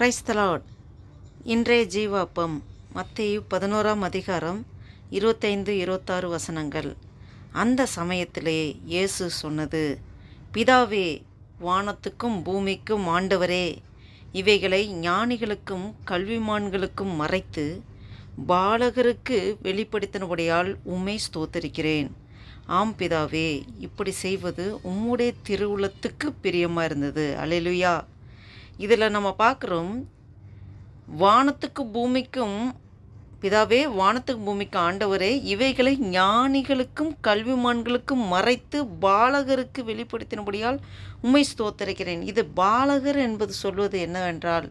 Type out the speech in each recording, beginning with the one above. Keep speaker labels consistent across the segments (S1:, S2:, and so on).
S1: Price தலாட் இன்றைய ஜீவாப்பம் மத்தேயு பதினோராம் அதிகாரம் இருபத்தைந்து இருபத்தாறு வசனங்கள். அந்த சமயத்திலே இயேசு சொன்னது பிதாவே வானத்துக்கும் பூமிக்கும் ஆண்டவரே இவைகளை ஞானிகளுக்கும் கல்விமான்களுக்கும் மறைத்து பாலகருக்கு வெளிப்படுத்தினபடியால் உம்மை ஸ்தோத்தரிக்கிறேன். ஆம் பிதாவே இப்படி செய்வது உம்முடைய திருவுளத்துக்கு பிரியமாக இருந்தது. அலையிலுயா இதில் நம்ம பார்க்குறோம் வானத்துக்கு பூமிக்கும் பிதாவே வானத்துக்கு பூமிக்கு ஆண்டவரே இவைகளை ஞானிகளுக்கும் கல்விமான்களுக்கும் மறைத்து பாலகருக்கு வெளிப்படுத்தினபடியால் உண்மை ஸ்தோத்தரிக்கிறேன். இது பாலகர் என்பது சொல்வது என்னவென்றால்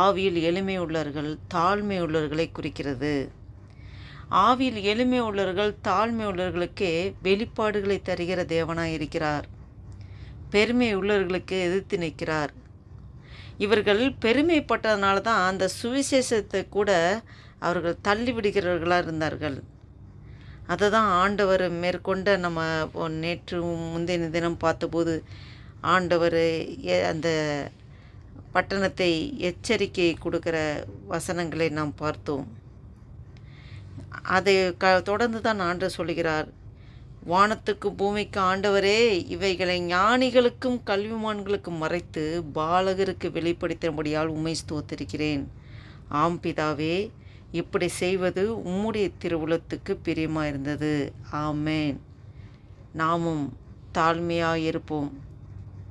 S1: ஆவியில் எளிமை உள்ளவர்கள் தாழ்மை உள்ளவர்களை குறிக்கிறது. ஆவியில் எளிமை உள்ளவர்கள் தாழ்மை உள்ளவர்களுக்கே வெளிப்பாடுகளை தருகிற தேவனாய் இருக்கிறார். பெருமை உள்ளவர்களுக்கு எதிர்த்து நிற்கிறார். இவர்கள் பெருமைப்பட்டதுனால தான் அந்த சுவிசேஷத்தை கூட அவர்கள் தள்ளிவிடுகிறவர்களாக இருந்தார்கள். அதை தான் ஆண்டவர் மேற்கொண்ட நம்ம நேற்று முந்தின தினம் பார்த்தபோது ஆண்டவர் அந்த பட்டணத்தை எச்சரிக்கை கொடுக்குற வசனங்களை நாம் பார்த்தோம். அதை க தொடர்ந்து தான் ஆண்டு சொல்கிறார் வானத்துக்கு பூமிக்கு ஆண்டவரே இவைகளை ஞானிகளுக்கும் கல்விமான்களுக்கும் மறைத்து பாலகருக்கு வெளிப்படுத்தும்படியால் உண்மை ஸ்தோத்திருக்கிறேன். ஆம் பிதாவே இப்படி செய்வது உம்முடைய திருவுளத்துக்கு பிரியமாக இருந்தது ஆமேன். நாமும் தாழ்மையாக இருப்போம்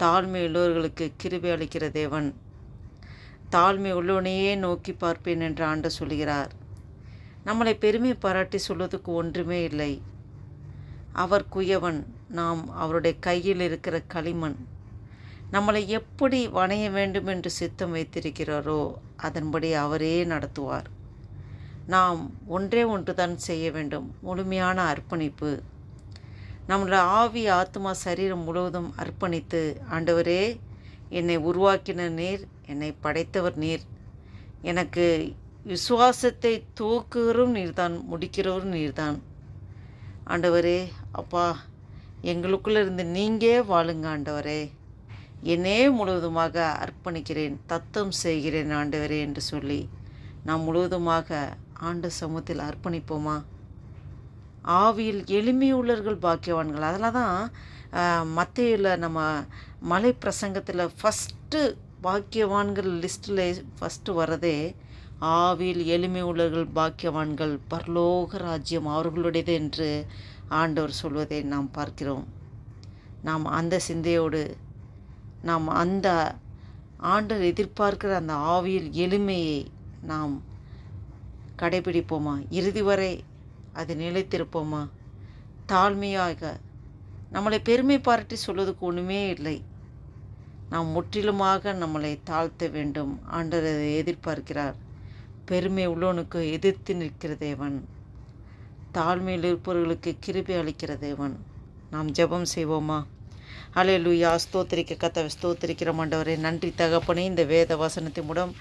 S1: தாழ்மை உள்ளவர்களுக்கு கிருபை அளிக்கிற தேவன். தாழ்மை உள்ளவனையே நோக்கி பார்ப்பேன் என்று ஆண்டு சொல்கிறார் நம்மளை பெருமை பாராட்டி சொல்வதற்கு ஒன்றுமே இல்லை. அவர் குயவன் நாம் அவருடைய கையில் இருக்கிற களிமண். நம்மளை எப்படி வணைய வேண்டும் என்று சித்தம் வைத்திருக்கிறாரோ அதன்படி அவரே நடத்துவார். நாம் ஒன்றே ஒன்று தான் செய்ய வேண்டும் முழுமையான அர்ப்பணிப்பு. நம்மளோட ஆவி ஆத்மா சரீரம் முழுவதும் அர்ப்பணித்து ஆண்டவரே என்னை உருவாக்கின நீர் என்னை படைத்தவர் நீர். எனக்கு விசுவாசத்தை தூக்குகிறவரும் நீர்தான் முடிக்கிறவரும் நீர்தான். ஆண்டவரே அப்பா எங்களுக்குள்ளே இருந்து நீங்கே வாழுங்க ஆண்டவரே. என்னே முழுவதுமாக அர்ப்பணிக்கிறேன் தத்தம் செய்கிறேன் ஆண்டவரே என்று சொல்லி நாம் முழுவதுமாக ஆண்டு சமூகத்தில் அர்ப்பணிப்போமா? ஆவியில் எளிமையுள்ளவர்கள் பாக்கியவான்கள். அதெல்லாம் தான் மத்தியில் நம்ம மலை பிரசங்கத்தில் ஃபஸ்ட்டு பாக்கியவான்கள் லிஸ்ட்டில் ஃபஸ்ட்டு வரதே ஆவியில் எளிமை உள்ளவர்கள் பாக்கியவான்கள் பரலோக ராஜ்யம் அவர்களுடையது என்று ஆண்டவர் சொல்வதை நாம் பார்க்கிறோம். நாம் அந்த சிந்தையோடு நாம் அந்த ஆண்டவர் எதிர்பார்க்கிற அந்த ஆவியில் எளிமையை நாம் கடைபிடிப்போமா? இறுதி வரை அது நிலைத்திருப்போமா? தாழ்மையாக நம்மளை பெருமை பாராட்டி சொல்வதுக்கு ஒன்றுமே இல்லை. நாம் முற்றிலுமாக நம்மளை தாழ்த்த வேண்டும். ஆண்டவர் அதை எதிர்பார்க்கிறார். பெருமை உள்ளவனுக்கு எதிர்த்து நிற்கிற தேவன். தாழ்மையில் இருப்பவர்களுக்கு கிருபை அளிக்கிற தேவன். நாம் ஜெபம் செய்வோமா? அலையலுயா ஸ்தோத்திரிக்க கத்த ஸ்தோத்திரிக்கிற ஆண்டவரே. நன்றி தகப்பனே இந்த வேத வசனத்தின் மூலம்.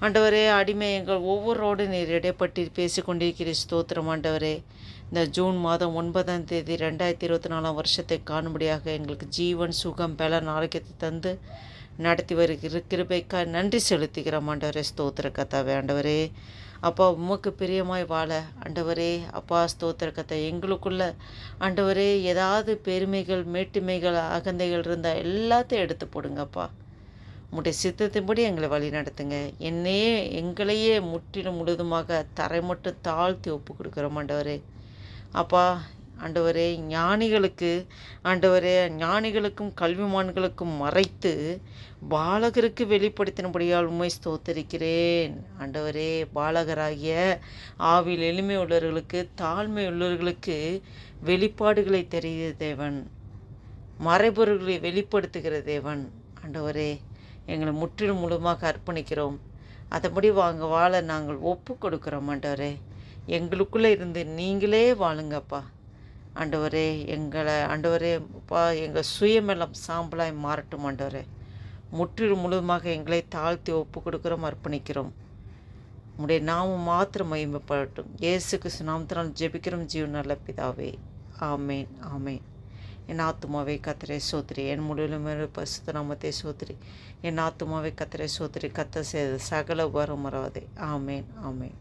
S1: ஆண்டவரே அடிமை எங்கள் ஒவ்வொருரோடு நீர் இடைப்பட்டு பேசி கொண்டிருக்கிற ஸ்தோத்திரம் ஆண்டவரே. இந்த ஜூன் மாதம் ஒன்பதாம் தேதி ரெண்டாயிரத்தி இருபத்தி நாலாம் வருஷத்தை காணும்படியாக எங்களுக்கு ஜீவன் சுகம் பலன் ஆரோக்கியத்தை தந்து நடத்தி வருகிற கிருபைக்கா நன்றி செலுத்துகிறோம் ஆண்டவரே. ஸ்தோத்திர கத்தாவே ஆண்டவரே. அப்பா உமக்கு பிரியமாய் வாழ ஆண்டவரே. அப்பா ஸ்தோத்திர கத்தை எங்களுக்குள்ள ஆண்டவரே ஏதாவது பெருமைகள் மேட்டுமைகள் அகந்தைகள் இருந்தால் எல்லாத்தையும் எடுத்து போடுங்கப்பா. உங்களுடைய சித்தத்தின்படி எங்களை வழி நடத்துங்க. என்னையே எங்களையே முற்றிலும் முழுதுமாக தரை மட்டும் தாழ்த்தி ஒப்பு கொடுக்குறோம் ஆண்டவரே. அப்பா ஆண்டவரே ஞானிகளுக்கு ஆண்டவரே ஞானிகளுக்கும் கல்விமான்களுக்கும் மறைத்து பாலகருக்கு வெளிப்படுத்தினபடியால் உண்மை ஸ்தோத்தரிக்கிறேன். ஆண்டவரே பாலகராகிய ஆவில் எளிமை உள்ளவர்களுக்கு தாழ்மை உள்ளவர்களுக்கு வெளிப்பாடுகளை தெரிகிற தேவன். மறைபொருள்களை வெளிப்படுத்துகிற தேவன். ஆண்டவரே எங்களை முற்றிலும் முழுமாக அர்ப்பணிக்கிறோம். அதன்படி வாங்க வாழ நாங்கள் ஒப்பு கொடுக்குறோம் ஆண்டவரே. எங்களுக்குள்ளே இருந்து நீங்களே வாழுங்கப்பா. ஆண்டவரே எங்களை ஆண்டவரே பா எங்கள் சுயமெல்லாம் சாம்பலாய் மாறட்டும் ஆண்டவரே. முற்றிலும் முழுவதுமாக எங்களை தாழ்த்தி ஒப்பு கொடுக்குறோம் அர்ப்பணிக்கிறோம். உடைய நாமம் மாத்திரம் மகிமைப்படட்டும். இயேசு கிறிஸ்து நாமத்தினால் ஜெபிக்கிறோம் ஜீவன் நல்ல பிதாவே. ஆமேன் ஆமேன். என் ஆத்துமாவை கத்திரை சோத்ரி. என் முழுவதும் பசுத்த நாமத்தை சோத்ரி. என் ஆத்துமாவை கத்திரை சோத்ரி. கத்த செய்த சகல உபரம் வராதே ஆமேன் ஆமேன்.